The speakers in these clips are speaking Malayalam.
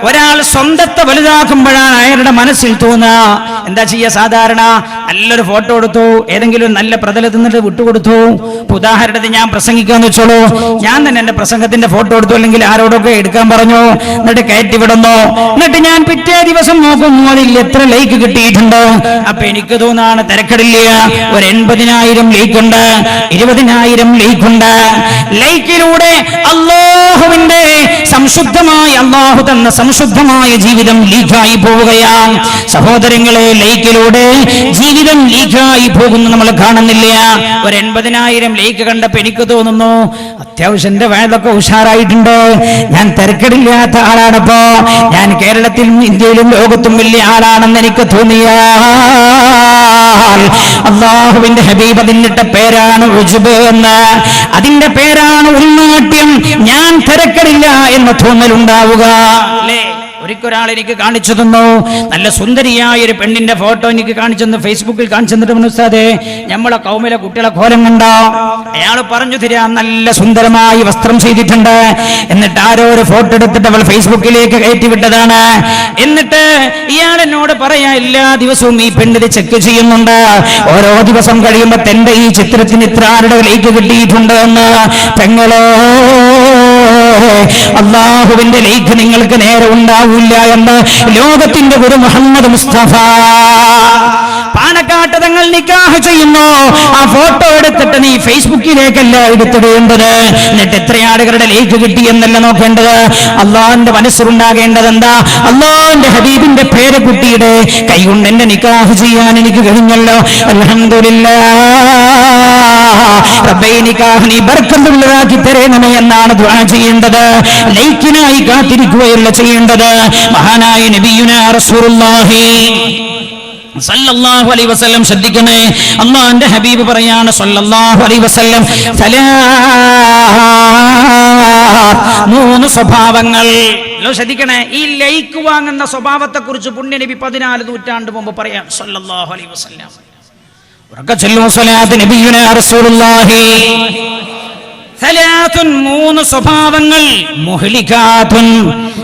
ഒരാൾ സ്വന്തത്തെ വലുതാക്കുമ്പോഴാണ് അയാളുടെ മനസ്സിൽ തോന്നുക. എന്താ ചെയ്യുക സാധാരണ? നല്ലൊരു ഫോട്ടോ എടുത്തു. ഏതെങ്കിലും ഒരു നല്ല പ്രതലത്തിൽ നിന്നിട്ട് വിട്ടുകൊടുത്തു. ഉദാഹരണത്തിന് ഞാൻ പ്രസംഗിക്കാന്ന് വെച്ചോളൂ. ഞാൻ തന്നെ എന്റെ പ്രസംഗത്തിന്റെ ഫോട്ടോ എടുത്തു അല്ലെങ്കിൽ ആരോടൊക്കെ എടുക്കാൻ പറഞ്ഞു. എന്നിട്ട് കയറ്റി വിടുന്നു. എന്നിട്ട് ഞാൻ പിറ്റേ ദിവസം നോക്കുന്നു അതിൽ എത്ര ലൈക്ക് കിട്ടിയിട്ടുണ്ട്. അപ്പൊ എനിക്ക് തോന്നാണ് തിരക്കടില്ല. ഒരു എൺപതിനായിരം ലൈക്ക് ഉണ്ട്. ഇരുപതിനായിരം ലൈക്ക് ഉണ്ട്. ലൈക്കിലൂടെ അള്ളാഹുവിന്റെ സംശുദ്ധമായ അള്ളാഹു തന്ന സംശുദ്ധമായ ജീവിതം ലീക്കായി പോവുകയാണ്. സഹോദരങ്ങളെ ലൈക്കിലൂടെ ജീവിതം ലീക്കായി പോകുന്നു നമ്മൾ കാണുന്നില്ല. ഒരു എൺപതിനായിരം ലൈക്ക് കണ്ടപ്പോ എനിക്ക് തോന്നുന്നു അത്യാവശ്യം എന്റെ വയതൊക്കെ ഉഷാറായിട്ടുണ്ട്. ഞാൻ തിരക്കടില്ലാത്ത ആളാണപ്പോ. ഞാൻ കേരളത്തിലും ഇന്ത്യയിലും ലോകത്തും വലിയ ആളാണെന്ന് എനിക്ക് തോന്നിയ അള്ളാഹുവിന്റെ ഹബീബ് അതിന്നിട്ട പേരാണ് ഉജുബ് എന്ന്. അതിന്റെ പേരാണ് ഉൾനാട്യം. ഞാൻ തിരക്കടില്ല എന്ന തോന്നലുണ്ടാവുക അല്ലേ? ഒരിക്കൊരാൾ എനിക്ക് കാണിച്ചു തന്നു. നല്ല സുന്ദരിയായ ഒരു പെണ്ണിന്റെ ഫോട്ടോ എനിക്ക് കാണിച്ചു തന്നു. ഫേസ്ബുക്കിൽ കാണിച്ചു തന്നിട്ട് മനസ്സാതെ നമ്മളെ കൗമിലെ കുട്ടികളെ കോലം കണ്ടോ? അയാൾ പറഞ്ഞു തരാ നല്ല സുന്ദരമായി വസ്ത്രം ചെയ്തിട്ടുണ്ട്. എന്നിട്ട് ആരോ ഒരു ഫോട്ടോ എടുത്തിട്ട് അവൾ ഫേസ്ബുക്കിലേക്ക് കയറ്റി വിട്ടതാണ്. എന്നിട്ട് ഇയാൾ എന്നോട് പറയാ എല്ലാ ദിവസവും ഈ പെണ്ണിത് ചെക്ക് ചെയ്യുന്നുണ്ട്. ഓരോ ദിവസം കഴിയുമ്പോ തന്റെ ഈ ചിത്രത്തിന് ഇത്ര ആരുടെ ലൈക്ക് കിട്ടിയിട്ടുണ്ട് എന്ന്. പെങ്ങളോ അള്ളാഹുവിന്റെ ലൈക്ക് നിങ്ങൾക്ക് നേരെ ഉണ്ടാവില്ല എന്ന് ലോകത്തിന്റെ ഗുരു മുഹമ്മദ് മുസ്തഫ. പാണക്കാട്ട് തങ്ങൾ നിക്കാഹ് ചെയ്യുന്നു. ആ ഫോട്ടോ എടുത്തിട്ട് നീ ഫേസ്ബുക്കിലേക്കല്ല എടുത്തിടേണ്ടത് എന്നിട്ട് എത്ര ആളുകളുടെ ലേക്ക് കിട്ടി എന്നല്ല നോക്കേണ്ടത്? അള്ളാഹിന്റെ മനസ്സിലുണ്ടാകേണ്ടത് എന്താ? അള്ളാഹിന്റെ ഹബീബിന്റെ പേരക്കുട്ടിയുടെ കൈകൊണ്ട് എന്റെ നിക്കാഹ് ചെയ്യാൻ എനിക്ക് കഴിഞ്ഞല്ലോ. നിക്കാഹ് നീ ബർക്കത്തുള്ളതാക്കി തരേണമേ എന്നാണ് ചെയ്യേണ്ടത്. ലൈക്കിനായി കാത്തിരിക്കുകയല്ല ചെയ്യേണ്ടത്. മഹാനായ നബിയുന റസൂലുള്ളാഹി. സല്ലല്ലാഹു അലൈഹി വസല്ലം ശ്രദ്ധിക്കണേ. അള്ളാന്റെ ഹബീബ് പറയാണ് സല്ലല്ലാഹു അലൈഹി വസല്ലം സലാ- മൂന്ന് സ്വഭാവങ്ങൾ. ശ്രദ്ധിക്കണേ. ഈ ലൈക്ക് വാങ്ങുന്ന സ്വഭാവത്തെ കുറിച്ച് പുണ്യനബി പതിനാല് നൂറ്റാണ്ട് മുമ്പ് പറയാം. സല്ലല്ലാഹു അലൈഹി വസല്ലം. മൂന്ന് സ്വഭാവങ്ങൾ.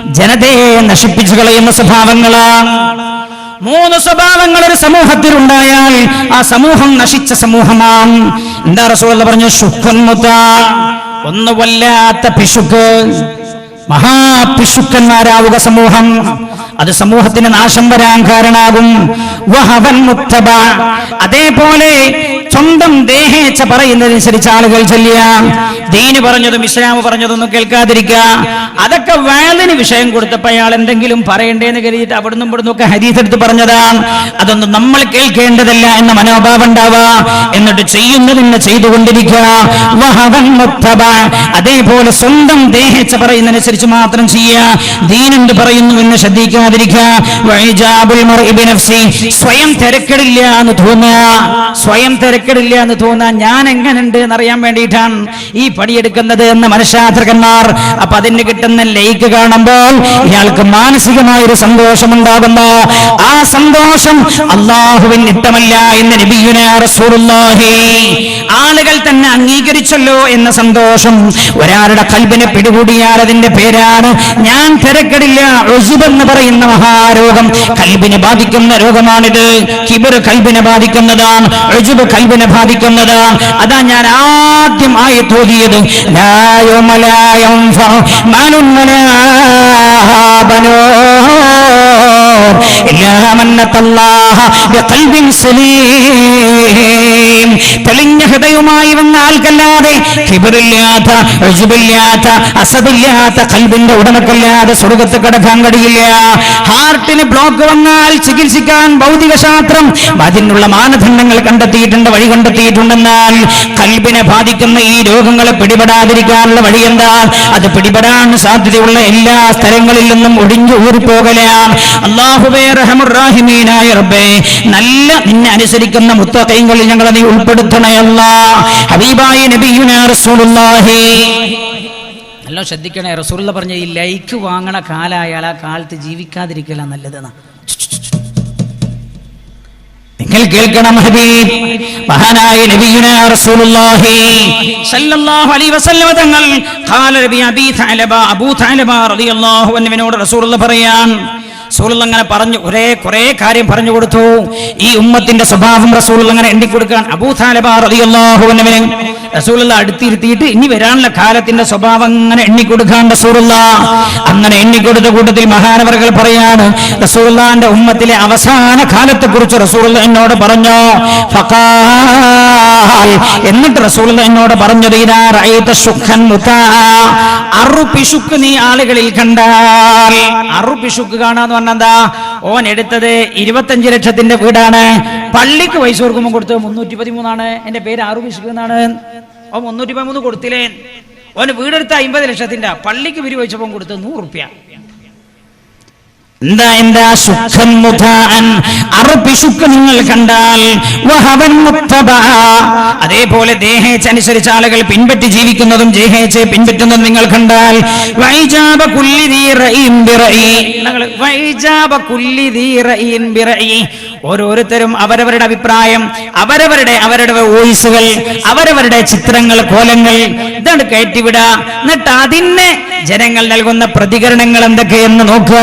ജനതയെ നശിപ്പിച്ചു കളയുന്ന സ്വഭാവങ്ങളാണ്. മൂന്ന് സ്വഭാവങ്ങൾ ഒരു സമൂഹത്തിൽ ഉണ്ടായാൽ ആ സമൂഹം നശിച്ച സമൂഹമാണ് എന്താ റസൂൽ പറഞ്ഞു? ശുക്കുൻമുത്ത ഒന്ന് വല്ലാത്ത പിശുക്ക്. മഹാപിശുക്കന്മാരാവുക സമൂഹം. അത് സമൂഹത്തിന് നാശം വരാൻ കാരണാകും. അതേപോലെ സ്വന്തം ദേഹേച്ഛ പറയുന്നതനുസരിച്ച് ആളുകൾ ചെല്ലുക. ദീന് പറഞ്ഞതും ഇസ്ലാം പറഞ്ഞതൊന്നും കേൾക്കാതിരിക്കുക. അതൊക്കെ വേദന വിഷയം കൊടുത്തപ്പോ അയാൾ എന്തെങ്കിലും പറയണ്ടേന്ന് കരുതിയിട്ട് അവിടുന്ന് ഇവിടുന്ന് ഒക്കെ ഹരീതെടുത്ത് എടുത്ത് പറഞ്ഞതാണ് അതൊന്നും നമ്മൾ കേൾക്കേണ്ടതല്ല എന്ന മനോഭാവം ഉണ്ടാവുക. എന്നിട്ട് ചെയ്യുന്നതിന് ചെയ്തുകൊണ്ടിരിക്കുക. അതേപോലെ സ്വന്തം ദേഹേച്ഛ പറയുന്നതനുസരിച്ച് മാത്രം ചെയ്യുക. ദീനെന്ത് പറയുന്നു എന്ന് ശ്രദ്ധിക്കാതിരിക്കുക. സ്വയം തിരക്കിടില്ല എന്ന് തോന്നുക. സ്വയം തിരക്കിടില്ല എന്ന് തോന്നാൻ ഞാൻ എങ്ങനെയുണ്ട് എന്നറിയാൻ വേണ്ടിയിട്ടാണ് ഈ പണിയെടുക്കുന്നത് എന്ന് മനഃശാസ്ത്രകന്മാർ അപ്പൊ അതിന് കിട്ടുന്ന ലൈക്ക് കാണുമ്പോൾ ഇയാൾക്ക് മാനസികമായ ഒരു സന്തോഷം ഉണ്ടാകുന്ന ആ സന്തോഷം അള്ളാഹുവിൻ ഇഷ്ടമല്ല എന്ന് ആളുകൾ തന്നെ അംഗീകരിച്ചല്ലോ എന്ന സന്തോഷം ഒരാളുടെ കൽബിനെ പിടികൂടിയാൽ അതിന്റെ പേരാണ് ഞാൻ തിരക്കടില്ല എന്ന് പറയുന്ന മഹാരോഗം. കൽബിനെ ബാധിക്കുന്ന രോഗമാണിത്. കിബർ കൽബിനെ ബാധിക്കുന്നതാണ്. കൽബിനെ ബാധിക്കുന്നത്. അതാ ഞാൻ ആദ്യം ആയി വലാ ഇല്ലാ മന്നത്തല്ലാഹ ബിഖൽബിൻ സലീം. തെളിഞ്ഞ ഹൃദയവുമായി വന്ന ആൾക്കല്ലാതെ അസദില്ലാത്ത കൽബിന്റെ ഉടമക്കല്ലാതെ സ്വർഗത്ത് കടക്കാൻ കഴിയില്ല. ഹാർട്ടിന് ബ്ലോക്ക് വന്നാൽ ചികിത്സിക്കാൻ ഭൗതിക ശാസ്ത്രം അതിനുള്ള മാനദണ്ഡങ്ങൾ കണ്ടെത്തിയിട്ടുണ്ട് വഴി കണ്ടെത്തിയിട്ടുണ്ടെന്നാൽ കൽബിനെ ബാധിക്കുന്ന ഈ രോഗങ്ങളെ പിടിപെടാതിരിക്കാനുള്ള വഴി എന്താ? അത് പിടിപെടാൻ സാധ്യതയുള്ള എല്ലാ സ്ഥലങ്ങളിൽ നിന്നും ഒടിഞ്ഞു ഊറിപ്പോകലാം. അള്ളാഹുബേ റഹമുറാഹിമീനായ റബ്ബേ നല്ല നിന്നെ അനുസരിക്കുന്ന മുത്തക്കൈകളിൽ ഞങ്ങളെ നീ ഉൾപ്പെടുത്തണയല്ല. ഹബീബായി നബിയുന റസൂലുള്ളാഹി. നല്ല ശ്രദ്ധിക്കണേ റസൂലുള്ള പറഞ്ഞ ഈ ലൈക്ക് വാങ്ങണ കാലായാൽ ആ കാലത്ത് ജീവിക്കാതിരിക്കല നല്ലതെന്നാ. നിങ്ങൾ കേൾക്കണം ഹബീബ്. മഹാനായ നബിയുന റസൂലുള്ളാഹി. സല്ലല്ലാഹു അലൈഹി വസല്ലം തങ്ങൾ ഖാല നബി അബീ തഅലബ അബൂ തഅലബ റളിയല്ലാഹു അൻഹുവിനോട് റസൂലുള്ള പറയാൻ റസൂലുള്ള അങ്ങനെ പറഞ്ഞു ഒരേ കുറേ കാര്യം പറഞ്ഞു കൊടുത്തു. ഈ ഉമ്മത്തിന്റെ സ്വഭാവം റസൂലുള്ള അങ്ങനെ എണ്ണി കൊടുക്കാൻ അബൂ താലബ റളിയല്ലാഹു അൻഹുവിനെ റസൂലുള്ള അടുത്തിരുത്തിയിട്ട് ഇനി വരാനുള്ള കാലത്തിന്റെ സ്വഭാവം അങ്ങനെ എണ്ണിക്കൊടുക്കാൻ റസൂലുള്ള അങ്ങനെ എണ്ണിക്കൊടുത്ത കൂട്ടത്തിൽ മഹാനവർകൾ പറയാണ് റസൂലുള്ളാന്റെ ഉമ്മത്തിലെ അവസാന കാലത്തെ കുറിച്ച് റസൂലുള്ള എന്നോട് പറഞ്ഞു ഫഖാൽ എന്നിട്ട് റസൂൽ എന്നോട് മുതാ. അറുപിശുക്ക് നീ ആളുകളിൽ കണ്ടാൽ. അറുപിശുക്ക് കാണാന്ന് പറഞ്ഞെന്താ ഓൻ എടുത്തത് ഇരുപത്തഞ്ച് ലക്ഷത്തിന്റെ വീടാണ്. പള്ളിക്ക് പൈസ കൊടുക്കുമ്പോൾ കൊടുത്തത് മുന്നൂറ്റി പതിമൂന്നാണ് എന്റെ പേര് അറുപിശുക്ക് എന്നാണ്. ഓ മുന്നൂറ്റി പതിമൂന്ന് കൊടുത്തില്ലേ? ഓന് വീടെടുത്ത അമ്പത് ലക്ഷത്തിന്റെ പള്ളിക്ക് വിരി വെച്ചപ്പോൾ കൊടുത്തത് നൂറ് റുപ്യ. എന്താ എന്താ സുഖം മുഖാൻ നിങ്ങൾ കണ്ടാൽ. അതേപോലെ ദേഹേച്ചനുസരിച്ച് ആളുകൾ പിൻപറ്റി ജീവിക്കുന്നതും ദേഹേച്ച് പിൻപറ്റുന്നതും നിങ്ങൾ കണ്ടാൽ വൈജാപ. ഓരോരുത്തരും അവരവരുടെ അഭിപ്രായം അവരവരുടെ അവരുടെ വോയിസുകൾ അവരവരുടെ ചിത്രങ്ങൾ കോലങ്ങൾ ഇതാണ് കയറ്റിവിടുക എന്നിട്ട് അതിന് ജനങ്ങൾ നൽകുന്ന പ്രതികരണങ്ങൾ എന്തൊക്കെയെന്ന് നോക്കുക.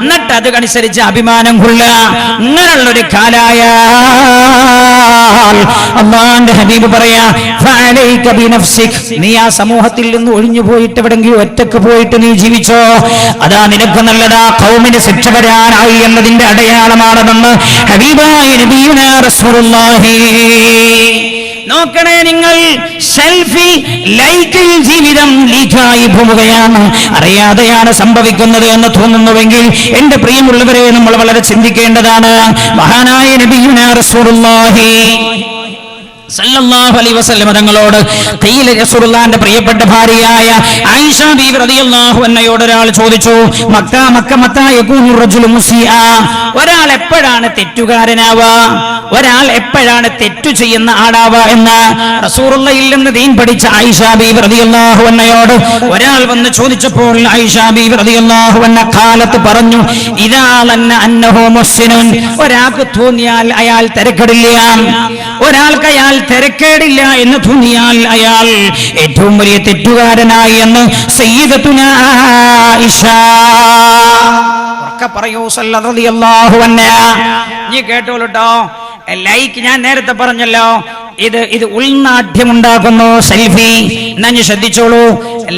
എന്നിട്ട് അതനുസരിച്ച് അഭിമാനം കൊള്ളുക. ഇങ്ങനെയുള്ള ഒരു കാലായ അള്ളാന്റെ ഹബീബ് പറയാ. നീ ആ സമൂഹത്തിൽ നിന്ന് ഒഴിഞ്ഞു പോയിട്ട് എവിടെങ്കിലും ഒറ്റയ്ക്ക് പോയിട്ട് നീ ജീവിച്ചോ? അതാ നിനക്ക് നല്ലതാ കൗമിന് ശിക്ഷ വരാനായി എന്നതിന്റെ അടയാളമാണെന്ന് ഹബീബായ റസൂലുള്ളാഹി. നോക്കണേ നിങ്ങൾ സെൽഫി ലൈക്കിൽ ജീവിതം ലീക്കായി പോവുകയാണ്. അറിയാതെയാണ് സംഭവിക്കുന്നത് എന്ന് തോന്നുന്നുവെങ്കിൽ എന്റെ പ്രിയമുള്ളവരെ നമ്മൾ വളരെ ചിന്തിക്കേണ്ടതാണ്. മഹാനായ നബിയുനാ റസൂലുള്ളാഹി. സല്ലല്ലാഹു അലൈഹി വസല്ലം തങ്ങളോട് ഖീല റസൂലുള്ളാഹിന്റെ പ്രിയപ്പെട്ട ഭാര്യയായ ആയിഷ ബീവി റളിയല്ലാഹു അൻഹയോട് ഒരാൾ ചോദിച്ചു മക്ക മക്ക മത്ത യകൂനു റജുലു മുസിആ ഒരാൾ എപ്പോഴാണ് തെറ്റുകാരനാവുക? ഒരാൾ എപ്പോഴാണ് തെറ്റു ചെയ്യുന്ന ആളാവുക എന്ന് റസൂറുള്ളയിൽ നിന്ന് ദീൻ പഠിച്ച ആയിഷ ബീവി റളിയല്ലാഹു അൻഹയോട് ഒരാൾ വന്ന് ചോദിച്ചപ്പോൾ ആയിഷ ബീവി റളിയല്ലാഹു അൻഹ കാലത്ത് പറഞ്ഞു ഇദാ ലന്ന അന്നഹു മുഹ്സിനുൻ. ഒരാൾക്ക് തോന്നിയാൽ അയാൾ തിരക്കിടില്ല. ഒരാൾക്ക് അയാൾ തിരക്കേടില്ല എന്ന് തോന്നിയാൽ അയാൾ ഏറ്റവും വലിയ തെറ്റുകാരനായി എന്ന് പറയൂ സല്ലല്ലാഹു അൻഹ. നീ കേട്ടോളൂട്ടോ? ലൈക്ക് ഞാൻ നേരത്തെ പറഞ്ഞല്ലോ. ഇത് ഇത് ഉൾനാട്യമുണ്ടാക്കുന്നു. സെൽഫി. എന്നാ ഞാൻ ശ്രദ്ധിച്ചോളൂ.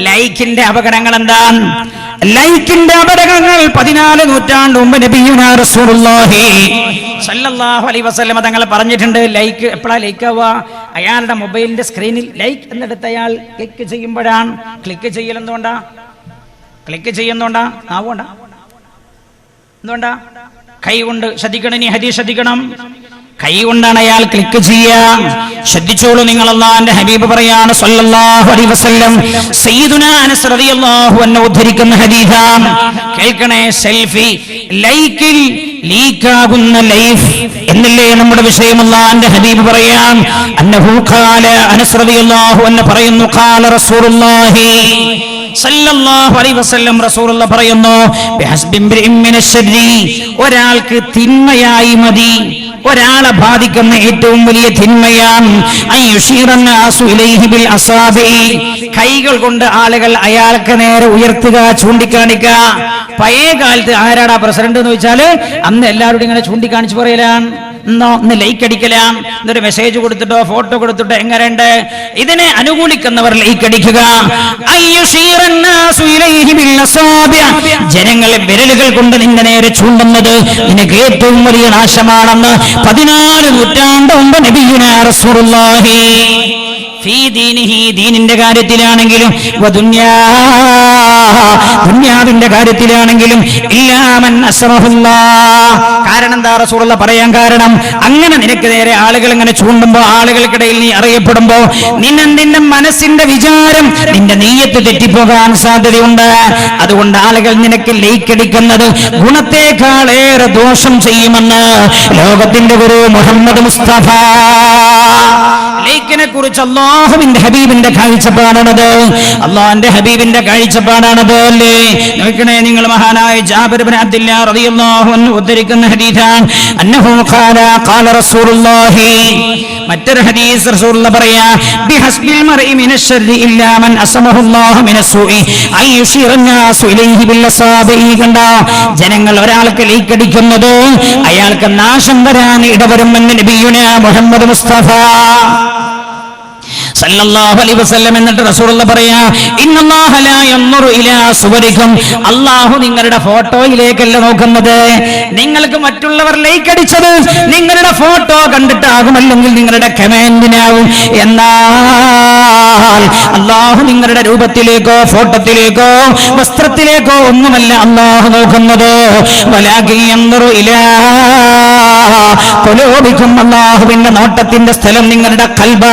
ലൈക്കിന്റെ അപകടങ്ങൾ എന്താ ലൈക്കിന്റെ അപകടങ്ങൾ പതിനാല് നൂറ്റാണ്ട് മുമ്പ് സല്ലല്ലാഹു അലൈഹി വസല്ലം പറഞ്ഞിട്ടുണ്ട്. ലൈക്ക് എപ്പോഴാ ലൈക്ക് ആവുക അയാളുടെ മൊബൈലിന്റെ സ്ക്രീനിൽ ലൈക്ക് എന്നെടുത്ത് അയാൾ ക്ലിക്ക് ചെയ്യുമ്പോഴാണ്. ക്ലിക്ക് ചെയ്യൽ എന്തുകൊണ്ടാ? ക്ലിക്ക് ചെയ്യുന്നോണ്ടാ ആവോണ്ടാ എന്തുകൊണ്ടാ? കൈ കൊണ്ട് ശ്രദ്ധിക്കണം ഇനി ഹരി ശ്രദ്ധിക്കണം. കൈ കൊണ്ടാണ് അയാൾ ക്ലിക്ക് ചെയ്യാ ശ്രദ്ധിച്ചോളൂ നിങ്ങൾ അള്ളാന്റെ ഹബീബ് പറയാണ് സല്ലല്ലാഹു അലൈഹി വസല്ലം. അനസ് റളിയല്ലാഹു അൻഹു ഉദ്ധരിക്കുന്ന ഹദീസാണ് കേൾക്കണേ സെൽഫി ലൈക്കിൽ ലീക്കാകുന്ന ലൈഫ്. എന്നല്ലേ നമ്മുടെ വിഷയം ഹബീബ് പറയാൻ അന്നഹു ഖാല അനസ് റളിയല്ലാഹു അൻഹു പറയുന്നു ഖാല റസൂലുള്ളാഹി സല്ലല്ലാഹു അലൈഹി വസല്ലം. പറയുന്നു ബിഹസ്ബി മിൻ ഒരാൾക്ക് തിന്മയായി മതി. ഒരാളെ ബാധിക്കുന്ന ഏറ്റവും വലിയ തിന്മയാണ് കൈകൾ കൊണ്ട് ആളുകൾ അയാൾക്ക് നേരെ ഉയർത്തുക ചൂണ്ടിക്കാണിക്കുക പഴയ കാലത്ത് ആരാടാ പ്രസിഡന്റ് എന്ന് വെച്ചാൽ അന്ന് എല്ലാവരോടും ഇങ്ങനെ ചൂണ്ടിക്കാണിച്ചു പറയലാണ്. ഒന്ന് ലൈക്ക് അടിക്കലാം. എന്നൊരു മെസ്സേജ് കൊടുത്തിട്ടോ ഫോട്ടോ കൊടുത്തിട്ടോ എങ്ങനെയുണ്ട്? ഇതിനെ അനുകൂലിക്കുന്നവർ ലൈക്ക് അടിക്കുക. ജനങ്ങളെ വിരലുകൾ കൊണ്ട് നിന്റെ നേരെ ചൂണ്ടുന്നത് നിനക്ക് ഏറ്റവും വലിയ നാശമാണെന്ന് പതിനാല് നൂറ്റാണ്ട് മുമ്പ് നബിയുനാ റസൂലുള്ളാഹി. ദീനിന്റെ കാര്യത്തിലാണെങ്കിലും ദുന്യാവിന്റെ കാര്യത്തിലാണെങ്കിലും ഇല്ലാമൻ അസ്റഹുല്ലാ. കാരണം എന്താ റസൂലുള്ള പറയാൻ കാരണം? അങ്ങനെ നിനക്ക് നേരെ ആളുകൾ ഇങ്ങനെ ചൂണ്ടുമ്പോ ആളുകൾക്കിടയിൽ നീ അറിയപ്പെടുമ്പോ നിന്നെ നിന്റെ മനസ്സിന്റെ വിചാരം? നിന്റെ നെയ്യത്ത് തെറ്റിപ്പോകാൻ സാധ്യതയുണ്ട്. അതുകൊണ്ട് ആളുകൾ നിനക്ക് ലയിക്കടിക്കുന്നത് ഗുണത്തേക്കാളേറെ ദോഷം ചെയ്യുമെന്ന് ലോകത്തിന്റെ ഗുരു മുഹമ്മദ് മുസ്തഫ. കുറിച്ച് അള്ളാഹുവിന്റെ ഹബീബിന്റെ കാഴ്ചപ്പാടാണത്. അള്ളാഹിന്റെ ഹബീബിന്റെ കാഴ്ചപ്പാടാണത് അല്ലേ? നോക്കണേ നിങ്ങൾ മഹാനായ ജാബിർ ബിൻ അബ്ദുല്ലാ റളിയല്ലാഹു അൻഹു ഉദ്ധരിക്കുന്ന ഹദീഥാണ് അന്നഹു ഖാല ഖാല റസൂലുള്ളാഹി. മറ്റൊരു ഹദീസ് റസൂലുള്ള പറയാ ബിഹസ്ബിൽ മർഇ മിനശ് ശർരി ഇല്ലാ മൻ അസമഹുല്ലാഹു മിനസ്സുഇ. അൻ യുശിറന്നാസു ഇലൈഹി ബില്ലസാബി കണ്ട ജനങ്ങൾ ഒരാൾക്ക് ലീക്ക് അടിക്കുന്നത് അയാൾക്ക് നാശം വരാൻ ഇടവരുമെന്ന് നബിയുനാ മുഹമ്മദ് മുസ്തഫ. എന്നിട്ട് റസൂലുള്ള പറയാ ഇന്നല്ലാഹ ഇലാ അല്ലാഹു നിങ്ങളുടെ ഫോട്ടോയിലേക്കല്ല നോക്കുന്നത്. നിങ്ങൾക്ക് മറ്റുള്ളവർ ലൈക്ക് അടിച്ചത് നിങ്ങളുടെ ഫോട്ടോ കണ്ടിട്ടാകും അല്ലെങ്കിൽ നിങ്ങളുടെ കമന്റിനാവും എന്നാൽ അള്ളാഹു നിങ്ങളുടെ രൂപത്തിലേക്കോ ഫോട്ടോത്തിലേക്കോ വസ്ത്രത്തിലേക്കോ ഒന്നുമല്ല അള്ളാഹു നോക്കുന്നത്. കൊലോപിക്കും അള്ളാഹുവിന്റെ നോട്ടത്തിന്റെ സ്ഥലം നിങ്ങളുടെ കൽബ.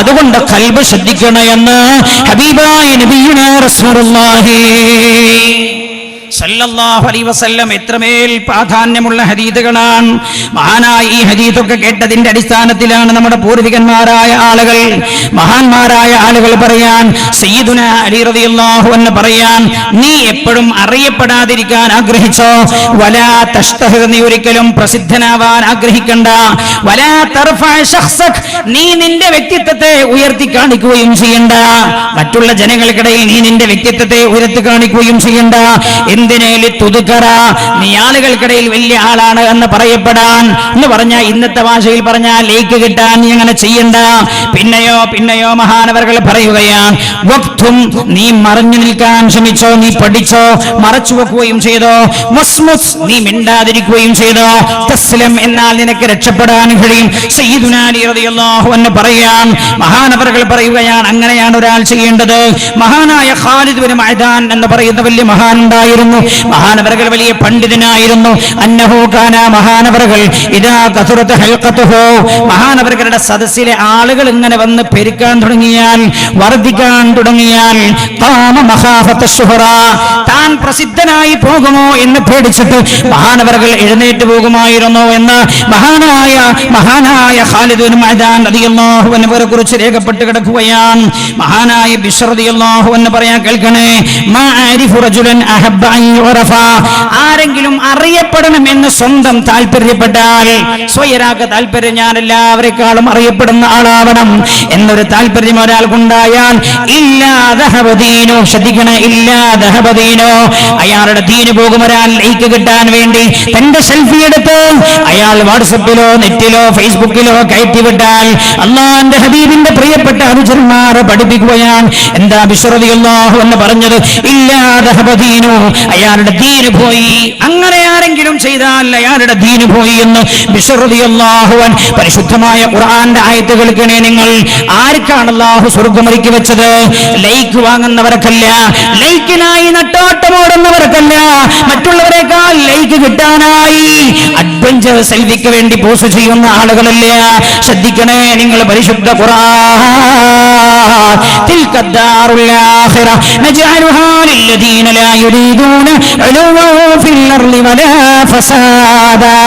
അതുകൊണ്ട് കൽബ് ശ്രദ്ധിക്കണമെന്ന് ഹബീബായ നബിയുന റസൂലുള്ളാഹി വസല്ലം എത്രമേൽ പ്രാധാന്യമുള്ള ഹദീദുകളാണ്. മഹാനായ ഈ ഹദീദൊക്കെ കേട്ടതിന്റെ അടിസ്ഥാനത്തിലാണ് നമ്മുടെ പൂർവികന്മാരായ ആളുകൾ മഹാന്മാരായ ആളുകൾ പറയാൻ സയ്യിദുന അലി എന്ന് പറയാൻ നീ എപ്പോഴും അറിയപ്പെടാതിരിക്കാൻ ആഗ്രഹിച്ചോ? വലാ തഷ്തഹ് നീ ഒരിക്കലും പ്രസിദ്ധനാവാൻ ആഗ്രഹിക്കണ്ട. വലാ തർഫ നീ നിന്റെ വ്യക്തിത്വത്തെ ഉയർത്തി കാണിക്കുകയും ചെയ്യണ്ട. മറ്റുള്ള ജനങ്ങൾക്കിടയിൽ നീ നിന്റെ വ്യക്തിത്വത്തെ ഉയർത്തി കാണിക്കുകയും ചെയ്യണ്ട. തുതുക്കറ നീ ആളുകൾക്കിടയിൽ വലിയ ആളാണ് എന്ന് പറയപ്പെടാൻ. എന്ന് പറഞ്ഞ ഇന്നത്തെ ഭാഷയിൽ പറഞ്ഞ ലേക്ക് കിട്ടാൻ നീ അങ്ങനെ ചെയ്യണ്ട. പിന്നെയോ പിന്നെയോ മഹാനവറുകൾ പറയുകയാണ് നീ മറഞ്ഞു നിൽക്കാൻ ശ്രമിച്ചോ നീ പഠിച്ചോ മറച്ചു വെക്കുകയും ചെയ്തോ മസ്മുസ് നീ മിണ്ടാതിരിക്കുകയും ചെയ്തോ തസ്ലം എന്നാൽ നിനക്ക് രക്ഷപ്പെടാൻ കഴിയും. സയ്യിദുനാലി അൻഹു പറയാൻ മഹാനവറുകൾ പറയുകയാണ് അങ്ങനെയാണ് ഒരാൾ ചെയ്യേണ്ടത്. മഹാനായ ഖാലിദ് ബിൻ മഅദാൻ എന്ന് പറയുന്ന വലിയ മഹാൻ ഉണ്ടായിരുന്നു മഹാനവറുകൾ വലിയ പണ്ഡിതനായിരുന്നു. അന്നഹു കാന മഹാനവറുകൾ ഇതാ കസുറത്ത് ഹൽഖത്തുഹു. മഹാനവറുകളുടെ സദസ്സിലെ ആളുകൾ ഇങ്ങനെ വന്ന് പെരുക്കാൻ തുടങ്ങിയാൽ വർദ്ധിക്കാൻ തുടങ്ങിയാൽ താമ മഹാഫത്ത് ശുഹറ. താൻ പ്രസിദ്ധനായി പോകുമോ എന്ന് പേടിച്ചിട്ട് മഹാനവറുകൾ എഴുന്നേറ്റ് പോകുമായിരുന്നു എന്ന് മഹാനായ മഹാനായ ഖാലിദ് ബിൻ മഅദാൻ റളിയല്ലാഹു അൻഹുവിനെ കുറിച്ച് രേഖപ്പെട്ട് കിടക്കുകയാണ്. മഹാനായ ബിശ്ർ റളിയല്ലാഹു എന്ന് പറയാൻ കേൾക്കണേ മാ ആരിഫു റജുലൻ അഹബ്ബ ആരെങ്കിലും അറിയപ്പെടണം എന്ന് സ്വന്തം താല്പര്യപ്പെട്ടാൽ സ്വയരാക താല്പര്യം ഞാൻ എല്ലാവരെക്കാളും അറിയപ്പെടുന്ന ആളാവണം. എന്നൊരു താല്പര്യം ഒരാൾക്കുണ്ടായാൽ ഇല്ലാതീനോ ശ്രദ്ധിക്കണ ഇല്ലാതീനോ അയാളുടെ ദീന് പോകും ഒരാൾ ലൈക്ക് കിട്ടാൻ വേണ്ടി തന്റെ സെൽഫി എടുത്ത് അയാൾ വാട്സപ്പിലോ നെറ്റിലോ ഫേസ്ബുക്കിലോ കയറ്റി വിട്ടാൽ അള്ളാന്റെ ഹബീബിന്റെ പ്രിയപ്പെട്ട അനുചരന്മാരെ പഠിപ്പിക്കുകയാണ്. എന്താ വിശ്രതിയല്ലാഹു എന്ന് പറഞ്ഞത്? ഇല്ലാദഹബദീനോ അയാളുടെ ദീന് പോയി. അങ്ങനെ ആരെങ്കിലും ചെയ്താൽ അയാളുടെ ദീന് പോയി എന്ന് വിശ്രതിയല്ലാഹുവൻ പരിശുദ്ധമായ ഖുർആന്റെ ആയത്ത് കേൾക്കണേ നിങ്ങൾ. ആർക്കാണ് അള്ളാഹു സ്വർഗമൊരുക്കി വെച്ചത്? ലൈക്ക് വാങ്ങുന്നവർക്കല്ല ലൈക്കിനായി നട്ടോട്ടമോടുന്നവർക്കല്ല മറ്റുള്ളവരെക്കാൾ ലൈക്ക് കിട്ടാനായി അഡ്വഞ്ചർ സെൽഫിക്ക് വേണ്ടി പോസ്റ്റ് ചെയ്യുന്ന ആളുകളല്ല? ശ്രദ്ധിക്കണേ നിങ്ങൾ പരിശുദ്ധ ഖുർആൻ. تلك الدار الآخرة نجعلها للذين لا يريدون علوا في الأرض ولا فسادا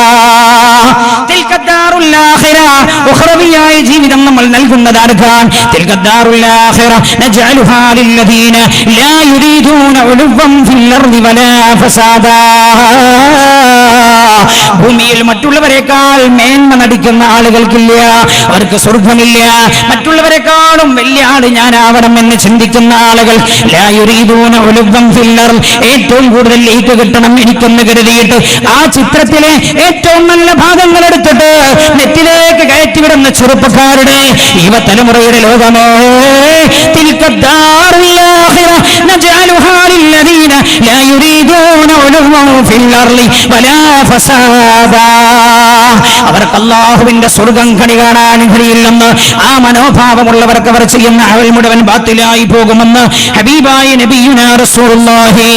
تلك الدار الآخرة ഉഖ്റവിയായ ജീവിതം നമ്മൾ നൽകുന്നത് ആർക്കാൻ تلك الدار الآخرة نجعلها للذين لا يريدون علوا في الأرض ولا فسادا ഭൂമിയിൽ മറ്റുള്ളവരെക്കാൾ മേന്മ നടിക്കുന്ന ആളുകൾക്കില്ല. അവർക്ക് സ്വർഗമില്ല മറ്റുള്ളവരെക്കാളും വലിയ ആൾ ഞാനാവണം എന്ന് ചിന്തിക്കുന്ന ആളുകൾ ഏറ്റവും കൂടുതൽ ലൈക്ക് കിട്ടണം എനിക്കൊന്ന് കരുതിയിട്ട് ആ ചിത്രത്തിലെ ഏറ്റവും നല്ല ഭാഗങ്ങൾ എടുത്തിട്ട് നെറ്റിലേക്ക് കയറ്റിവിടുന്ന ചെറുപ്പക്കാരുടെ യുവതലമുറയുടെ ലോകമോ? تلك الدار الآخرة نجعلها للذين لا يريدون علوا في الأرض ولا فسادا അവർക്ക് അള്ളാഹുവിന്റെ സ്വർഗം കണി കാണാൻ കഴിയില്ലെന്ന് ആ മനോഭാവമുള്ളവർക്ക് അവർ ചെയ്യുന്ന അവൾ മുഴുവൻ ബാത്തിലായി പോകുമെന്ന് ഹബീബായ നബിയുന റസൂലുള്ളാഹി